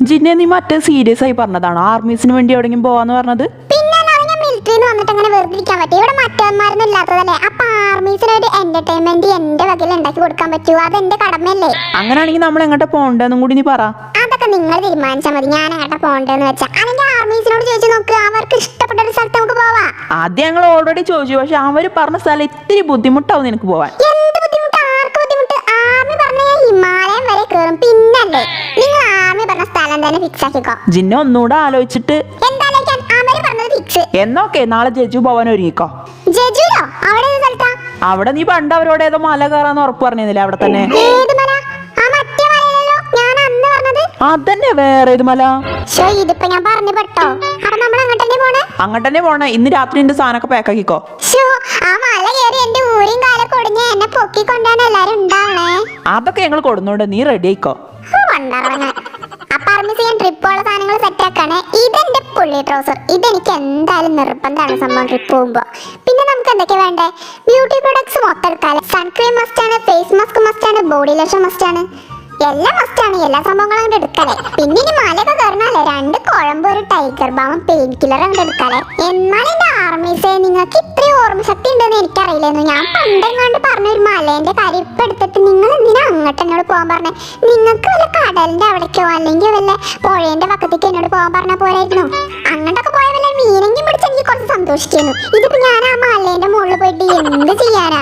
ജിന്നെ നീ മറ്റേ സീരിയസ് ആയി പറഞ്ഞതാണോ. ആർമീസിന് വേണ്ടി എവിടെയെങ്കിലും പോവാന്ന് പറഞ്ഞത്? മിലിറ്ററിന്ന് വന്നിട്ട് അങ്ങനെ വെറുതെ ഇരിക്കാൻ പറ്റും ഇവിടെ മറ്റന്മാരൊന്നും ഇല്ലാത്തതല്ലേ? അപ്പൊ ആർമീസിന് ഒരു എന്റർടൈൻമെന്റ് എന്റെ വകയിൽ ഉണ്ടാക്കി കൊടുക്കാൻ പറ്റുമോ അത് എന്റെ കടമയല്ലേ? അങ്ങനെയാണെങ്കിൽ നമ്മൾ എങ്ങോട്ടാ പോകണ്ടെന്നും കൂടി നീ പറ. അതൊക്കെ നിങ്ങൾ തീരുമാനിച്ചാൽ മതി. ഞാൻ അങ്ങോട്ട് പോകണ്ടെന്ന് വെച്ചാൽ അല്ലെങ്കിൽ ആർമീസിനോട് ചോദിച്ചു നോക്ക്. അവർക്ക് ഇഷ്ടപ്പെട്ട ഒരു സ്ഥലത്ത് നമുക്ക് പോവാം. ആദ്യം ഞങ്ങൾ ഓൾറെഡി ചോദിച്ചു. പക്ഷെ അവർ പറഞ്ഞ സ്ഥലം ഇത്തിരി ബുദ്ധിമുട്ടാവും നിനക്ക് പോവാൻ. തന്നെ ഫിക്സ് ആക്കിക്കോ. ജിന്നെ ഒന്നുകൂടെ ആലോചിച്ചിട്ട് എന്തായാലും പറഞ്ഞത് ഫിക്സ് എന്നൊക്കെ നാളെ ജജു ഭവൻ ഒരുങ്ങിക്കോ? ജജുരോ അവിടെ ഏത് സ്ഥലത്താ? അവിടെ നീ പണ്ട് അവരോട് ഏതോ മല കയറാന്ന് ഉറപ്പ് പറഞ്ഞില്ലേ അവിടെ തന്നെ? ഏത് മല? ആ മറ്റേ ഞാൻ അന്ന് പറഞ്ഞത്. അതന്നെ വേറെ ഏത് മല? ശോ ഇതിപ്പോ ഞാൻ പറഞ്ഞു പെട്ടോ. അപ്പൊ നമ്മൾ അങ്ങോട്ട് തന്നെ പോണേ? അങ്ങോട്ട് തന്നെ പോണേ? ഇന്ന് രാത്രി എന്റെ സാധനമൊക്കെ പാക്കാക്കിക്കോ ശോ ആ മല കയറി എന്റെ ഊരും കാലൊക്കെ ഒടിഞ്ഞ് എന്നെ പൊക്കിക്കൊണ്ടാണ് എല്ലാരും ഉണ്ടാവണേ. അതൊക്കെ ഞങ്ങൾ കൊടുന്നോണ്ട് നീ റെഡി ആയിക്കോ. ട്രിപ്പ് ഞാൻ ട്രിപ്പുള്ള സാധനങ്ങൾ സെറ്റ് ആക്കാണ്. ഇതെന്റെ പുള്ളി ട്രൗസർ ഇതെനിക്ക് എന്തായാലും നിർബന്ധമാണ് സംഭവം ട്രിപ്പ് പോകുമ്പോ. പിന്നെ നമുക്ക് എന്തൊക്കെ വേണ്ടേ? ബ്യൂട്ടി പ്രൊഡക്ട്സ് മൊത്തം എടുക്കാല്ലേ? സൺക്രീം ആണ് ഫേസ് മാസ്ക് മസ്റ്റ് ആണ് ബോഡി ലോഷൻ മസ്റ്റ് ആണ്. എല്ലാം ആണ്. എല്ലാ സംഭവങ്ങളും അങ്ങോട്ട് എടുക്കാലേ പിന്നെ ഇനി മലയൊക്കെ കയറണല്ലേ രണ്ട് കുഴമ്പ് ഒരു ടൈഗർ ബാമും പെയിൻ കില്ലർ അങ്ങോട്ട് എടുക്കാലേ എന്നാൽ എന്റെ ആർമീസേ നിങ്ങൾക്ക് ഇത്രയും ഓർമ്മശക്തി ഉണ്ടെന്ന് എനിക്കറിയില്ലായിരുന്നു. ഞാൻ പണ്ടെങ്ങാണ്ട് പറഞ്ഞ ഇപ്പൊ എടുത്തിട്ട് നിങ്ങൾ എന്തിനാ അങ്ങോട്ട് എന്നോട് പോകാൻ പറഞ്ഞേ? നിങ്ങൾക്ക് വല്ല കടലിന്റെ അവിടേക്കോ അല്ലെങ്കിൽ വല്ല പുഴേന്റെ പക്കത്തേക്ക് എന്നോട് പോകാൻ പറഞ്ഞാൽ പോരായിരുന്നു. അങ്ങോട്ടൊക്കെ പോയ വല്ല മീനെങ്കിലും പിടിച്ച് എനിക്ക് കുറച്ച് സന്തോഷിക്കുന്നു ഇതിപ്പോ ഞാൻ ആ മലേന്റെ മുകളിൽ പോയിട്ട് എന്ത് ചെയ്യാനാ?